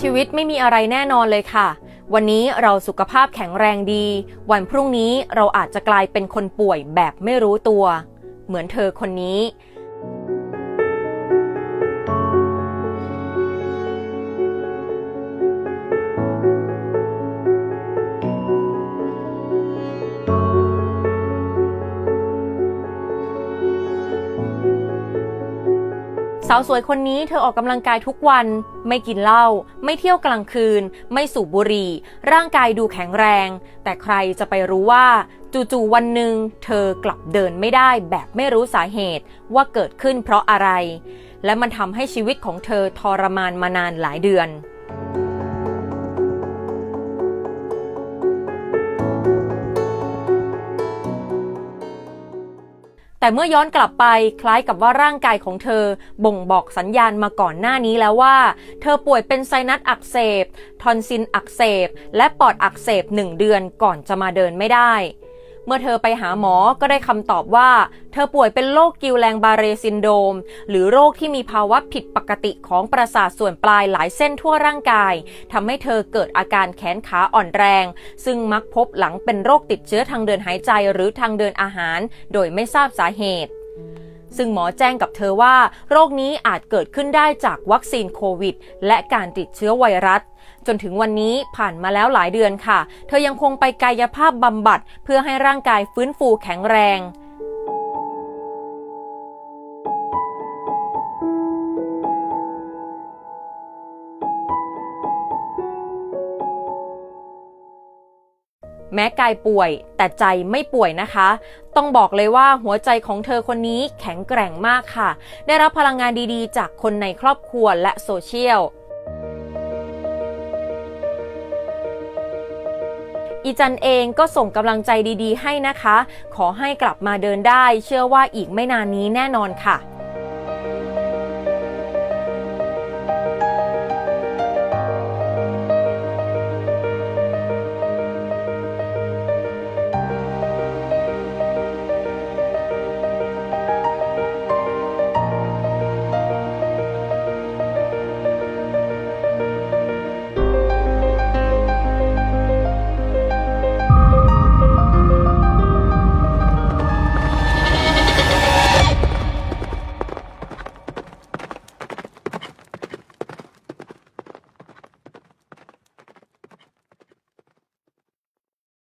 ชีวิตไม่มีอะไรแน่นอนเลยค่ะ วันนี้เราสุขภาพแข็งแรงดี วันพรุ่งนี้เราอาจจะกลายเป็นคนป่วยแบบไม่รู้ตัว เหมือนเธอคนนี้ สาวสวยคนนี้เธอออกกำลังกายทุกวัน ไม่กินเหล้าไม่เที่ยวกลางคืน ไม่สูบบุหรี่ ร่างกายดูแข็งแรง แต่ใครจะไปรู้ว่าจู่ๆวันหนึ่งเธอกลับเดินไม่ได้แบบไม่รู้สาเหตุว่าเกิดขึ้นเพราะอะไร และมันทำให้ชีวิตของเธอทรมานมานานหลายเดือน แต่เมื่อย้อนกลับไปคล้ายกับว่าร่างกายของเธอบ่งบอกสัญญาณมาก่อนหน้านี้แล้วว่า เธอป่วยเป็นไซนัสอักเสบ ทอนซิลอักเสบ และปอดอักเสบหนึ่งเดือนก่อนจะมาเดินไม่ได้ เมื่อเธอไปหาหมอก็ได้คำตอบว่า เธอป่วยเป็นโรคกิวแลงบาเรซินโดม หรือโรคที่มีภาวะผิดปกติของประสาทส่วนปลายหลายเส้นทั่วร่างกายทำให้เธอเกิดอาการแขนขาอ่อนแรง ซึ่งมักพบหลังเป็นโรคติดเชื้อทางเดินหายใจหรือทางเดินอาหาร โดยไม่ทราบสาเหตุ ซึ่งหมอแจ้งกับเธอว่า โรคนี้อาจเกิดขึ้นได้จากวัคซีนโควิด และการติดเชื้อไวรัสจนถึงวันนี้ผ่านมาแล้วหลายเดือนค่ะ เธอยังคงไปกายภาพบำบัด เพื่อให้ร่างกายฟื้นฟูแข็งแรง แม้กายป่วยแต่ใจไม่ป่วยนะคะ ต้องบอกเลยว่าหัวใจของเธอคนนี้แข็งแกร่งมากค่ะ ได้รับพลังงานดีๆ จากคนในครอบครัวและโซเชียลอีจันเองก็ส่งกำลังใจดีๆ ให้นะคะ ขอให้กลับมาเดินได้ เชื่อว่าอีกไม่นานนี้แน่นอนค่ะ